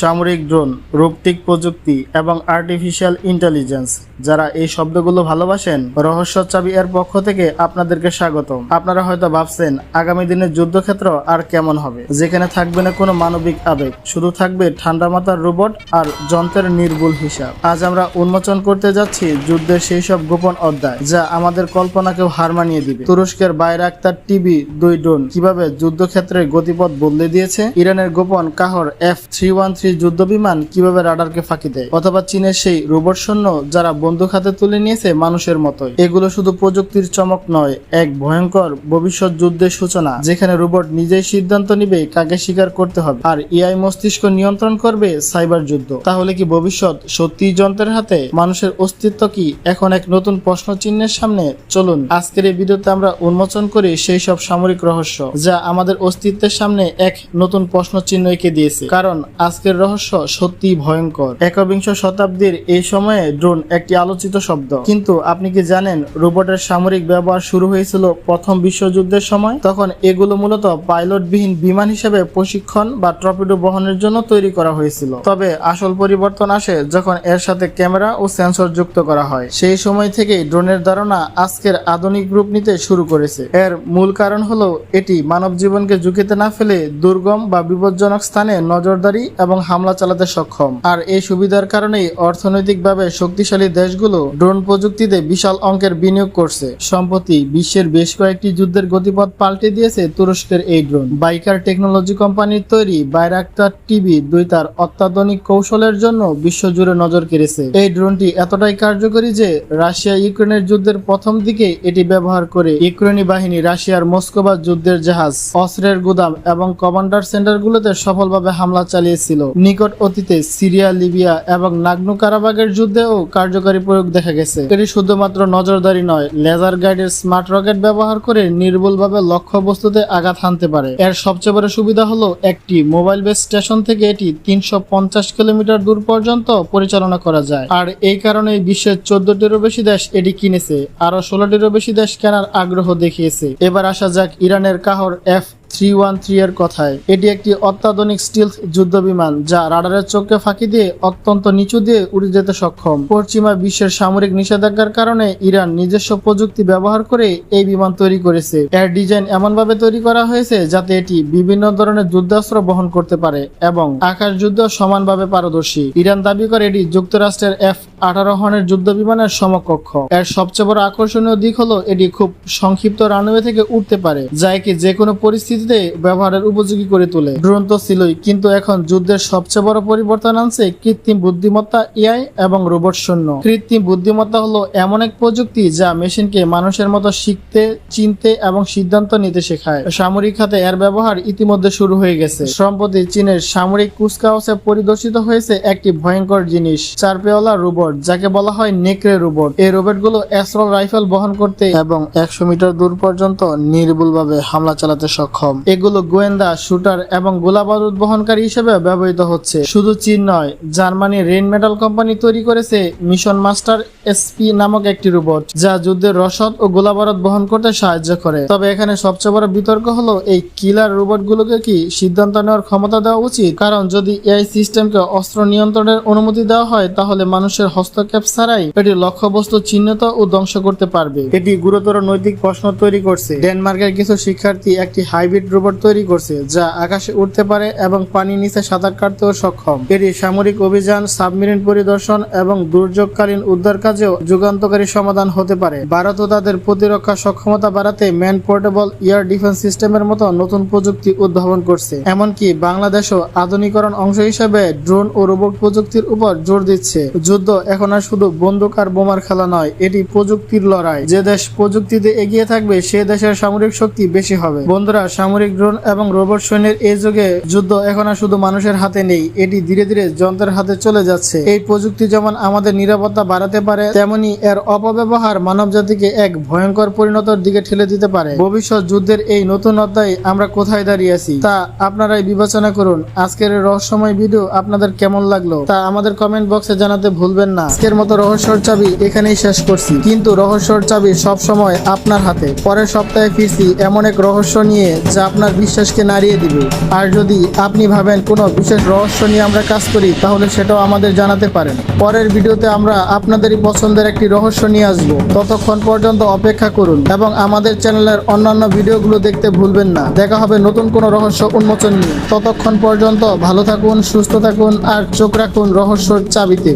সামরিক ড্রোন রূপটিক প্রযুক্তি এবং আর্টিফিশিয়াল ইন্টেলিজেন্স যারা এই শব্দগুলো ভালোবাসেন, রহস্য চাবি এর পক্ষ থেকে আপনাদেরকে স্বাগত আপনারা হয়তো ভাবছেন, আগামী দিনের যুদ্ধক্ষেত্র আর কেমন হবে? যেখানে থাকবে না কোনো মানবিক আবেগ। শুধু থাকবে ঠান্ডা মাথার রোবট আর যন্ত্রের নির্ভুল হিসাব। আজ আমরা উন্মোচন করতে যাচ্ছি যুদ্ধের সেই সব গোপন অধ্যায়, যা আমাদের কল্পনাকেও হার মানিয়ে দিবে। তুরস্কের বাইরে বাইরাক্তার টিভি দুই ড্রোন কীভাবে যুদ্ধক্ষেত্রের গতিপথ বদলে দিয়েছে? ইরানের গোপন Qaher F three one three যুদ্ধ বিমান কীভাবে রাডারকে ফাঁকি দেয়? অথবা চীনের সেই রোবট সৈন্য যারা বন্দুক হাতে তুলে নিয়েছে মানুষের মতোই? এগুলো শুধু প্রযুক্তির চমক নয়, এক ভয়ঙ্কর ভবিষ্যৎ যুদ্ধের সূচনা, যেখানে রোবট নিজেই সিদ্ধান্ত নিবে কাকে স্বীকার করতে হবে। আর এআই মস্তিষ্ক নিয়ন্ত্রণ করবে সাইবার যুদ্ধ। তাহলে কি ভবিষ্যৎ সত্যি যন্ত্রের হাতে? মানুষের অস্তিত্ব কি এখন এক নতুন প্রশ্ন চিহ্নের সামনে? চলুন, আজকের এই ভিডিওতে আমরা উন্মোচন করি সেই সব সামরিক রহস্য, যা আমাদের অস্তিত্বের সামনে এক নতুন প্রশ্ন চিহ্ন এঁকে দিয়েছে। কারণ আজকের রহস্য সত্যি ভয়ঙ্কর। একবিংশ শতাব্দীর এই সময়ে ড্রোন একটি আলোচিত শব্দ। কিন্তু আপনি কি জানেন রোবটের সামরিক ব্যবহার শুরু হয়েছিল প্রথম বিশ্বযুদ্ধের সময়? তখন এগুলো মূলত পাইলটবিহীন বিমান হিসেবে প্রশিক্ষণ বা টর্পিডো বহনের জন্য তৈরি করা হয়েছিল। তবে আসল পরিবর্তন আসে যখন এর সাথে ক্যামেরা ও সেন্সর যুক্ত করা হয়। সেই সময় থেকেই ড্রোনের ধারণা আজকের আধুনিক রূপ নিতে শুরু করেছে। এর মূল কারণ হলো এটি মানব জীবনকে ঝুঁকিতে না ফেলে দুর্গম বা বিপজ্জনক স্থানে নজরদারি এবং হামলা চালাতে সক্ষম। আর এই সুবিধার কারণেই অর্থনৈতিকভাবে শক্তিশালী দেশগুলো ড্রোন প্রযুক্তিতে বিশাল অঙ্কের বিনিয়োগ করছে। সম্প্রতি বিশ্বের বেশ কয়েকটি যুদ্ধের গতিপথ পাল্টে দিয়েছে তুরস্কের এই ড্রোন। বাইকার টেকনোলজি কোম্পানির তৈরি বাইরাক্তার টিভি দুই তার অত্যাধুনিক কৌশলের জন্য বিশ্বজুড়ে নজর কেড়েছে। এই ড্রোনটি এতটাই কার্যকরী যে রাশিয়া ইউক্রেনের যুদ্ধের প্রথম দিকে এটি ব্যবহার করে ইউক্রেনি বাহিনী রাশিয়ার মস্কোবা যুদ্ধের জাহাজ, অস্ত্রের গুদাম এবং কমান্ডার সেন্টারগুলোতে সফলভাবে হামলা চালিয়েছিল। নিকট অতীতে সিরিয়া, লিবিয়া এবং নাগনু কারাবাগের যুদ্ধেও কার্যকরী প্রয়োগ দেখা গেছে। এটি শুধুমাত্র নজরদারি নয়, লেজার গাইডের স্মার্ট রকেট ব্যবহার করে নির্ভুলভাবে লক্ষ্য বস্তুতে আঘাত হানতে পারে। এর সবচেয়ে বড় সুবিধা হলো একটি মোবাইল বেস স্টেশন থেকে এটি তিনশো পঞ্চাশ কিলোমিটার দূর পর্যন্ত পরিচালনা করা যায়। আর এই কারণে বিশ্বের চোদ্দটিরও বেশি দেশ এটি কিনেছে আরও ষোলোটিরও বেশি দেশ কেনার আগ্রহ দেখিয়েছে। এবার আসা যাক ইরানের Qaher F three one three এর কথায়। এটি একটি অত্যাধুনিক স্টিল যুদ্ধ বিমান যা রাডারের চোখকে ফাঁকি দিয়ে অত্যন্ত নিচু দিয়ে উড়ে যেতে সক্ষম। পশ্চিমা বিশ্বের সামরিক নিষেধাজ্ঞার কারণে ইরান নিজস্ব প্রযুক্তি ব্যবহার করে এই বিমান তৈরি করেছে। এর ডিজাইন এমনভাবে তৈরি করা হয়েছে যাতে এটি বিভিন্ন ধরনের যুদ্ধাস্ত্র বহন করতে পারে এবং আকাশ যুদ্ধ সমানভাবে পারদর্শী। ইরান দাবি করে এটি যুক্তরাষ্ট্রের এফ আঠারো হনের যুদ্ধ বিমানের সমকক্ষ। এর সবচেয়ে বড় আকর্ষণীয় দিক হলো এটি খুব সংক্ষিপ্ত রানওয়ে থেকে উঠতে পারে, যা একে যে কোনো পরিস্থিতিতে ব্যবহারের উপযোগী করে তোলে। ড্রোন তো ছিলই, কিন্তু এখন যুদ্ধের সবচেয়ে বড় পরিবর্তন আনছে কৃত্রিম বুদ্ধিমত্তা, এআই এবং রোবট শূন্য কৃত্রিম বুদ্ধিমত্তা হলো এমন এক প্রযুক্তি যা মেশিনকে মানুষের মতো শিখতে, চিনতে এবং সিদ্ধান্ত নিতে শেখায়। সামরিক খাতে এর ব্যবহার ইতিমধ্যে শুরু হয়ে গেছে। সম্প্রতি চীনের সামরিক কুচকাওয়াসে পরিদর্শিত হয়েছে একটি ভয়ঙ্কর জিনিস চারপেওয়ালা রোবট, যাকে বলা হয় নেকড়ে রোবট। এই রোবটগুলো অ্যাস্ট্রল রাইফেল বহন করতে এবং একশো মিটার দূর পর্যন্ত নির্ভুলভাবে হামলা চালাতে সক্ষম। এগুলো গোয়েন্দা, শুটার এবং গোলাবারুদ বহনকারী হিসেবে ব্যবহৃত হচ্ছে। শুধু চীন নয়, জার্মানি রেন মেটাল কোম্পানি তৈরি করেছে মিশন মাস্টার এসপি নামক একটি রোবট, যা যুদ্ধের রসদ ও গোলাবারুদ বহন করতে সাহায্য করে। তবে এখানে সবচেয়ে বড় বিতর্ক হলো, এই কিলার রোবটগুলোকে কি সিদ্ধান্ত নেওয়ার ক্ষমতা দেওয়া উচিত? কারণ যদি এআই সিস্টেমকে অস্ত্র নিয়ন্ত্রণের অনুমতি দেওয়া হয়, তাহলে মানুষের হস্তক্ষেপ ছাড়াই এটি লক্ষ্যবস্তু চিহ্নিত ও ধ্বংস করতে পারবে। এটি গুরুতর নৈতিক প্রশ্ন তৈরি করছে। ডেনমার্কের কিছু শিক্ষার্থী একটি হাইব্রিড রোবট তৈরি করছে, যা আকাশে উঠতে পারে এবং পানি নিচে সাঁতার কাটতেও সক্ষম। এটি সামরিক অভিযান, সাবমেরিন পরিদর্শন এবং দুর্যোগকালীন উদ্ধার কাজেও যুগান্তকারী সমাধান হতে পারে। ভারতও তাদের প্রতিরক্ষা সক্ষমতা বাড়াতে ম্যান পোর্টেবল এয়ার ডিফেন্স সিস্টেমের মতো নতুন প্রযুক্তি উদ্ভাবন করছে। এমনকি বাংলাদেশও আধুনিকরণ অংশ হিসেবে ড্রোন ও রোবট প্রযুক্তির উপর জোর দিচ্ছে। যুদ্ধ এখন আর শুধু বন্দুক আর বোমার খেলা নয়, এটি প্রযুক্তির লড়াই। যে দেশ প্রযুক্তিতে এগিয়ে থাকবে, সে দেশের সামরিক শক্তি বেশি হবে। বন্ধুরা, সামরিক ড্রোন এবং রোবট সৈন্যের এই যুগে যুদ্ধ এখন আর শুধু মানুষের হাতে নেই, এটি ধীরে ধীরে যন্ত্রের হাতে চলে যাচ্ছে। এই প্রযুক্তি যেমন আমাদের নিরাপত্তা বাড়াতে পারে, তেমনি এর অপব্যবহার মানব জাতিকে এক ভয়ঙ্কর পরিণতির দিকে ঠেলে দিতে পারে। ভবিষ্যৎ যুদ্ধের এই নতুন অধ্যায়ে আমরা কোথায় দাঁড়িয়ে আছি, তা আপনারাই বিবেচনা করুন। আজকের রহস্যময় ভিডিও আপনাদের কেমন লাগল, তা আমাদের কমেন্ট বক্সে জানাতে ভুলবেন না। আজকের মতো রহস্যর চাবি এখানেই শেষ করছি, কিন্তু রহস্যর চাবি সব সময় আপনার হাতে। পরের সপ্তাহে ফিরছি এমন এক রহস্য নিয়ে যা আপনার বিশ্বাসকে নাড়িয়ে দিবে। আর যদি আপনি ভাবেন কোনো বিশেষ রহস্য নিয়ে আমরা কাজ করি, তাহলে সেটাও আমাদের জানাতে পারেন। পরের ভিডিওতে আমরা আপনাদেরই পছন্দের একটি রহস্য নিয়ে আসব। ততক্ষণ পর্যন্ত অপেক্ষা করুন এবং আমাদের চ্যানেলের অন্যান্য ভিডিওগুলো দেখতে ভুলবেন না। দেখা হবে নতুন কোনো রহস্য উন্মোচন নিয়ে। ততক্ষণ পর্যন্ত ভালো থাকুন, সুস্থ থাকুন, আর চোখ রাখুন রহস্যর চাবিতে।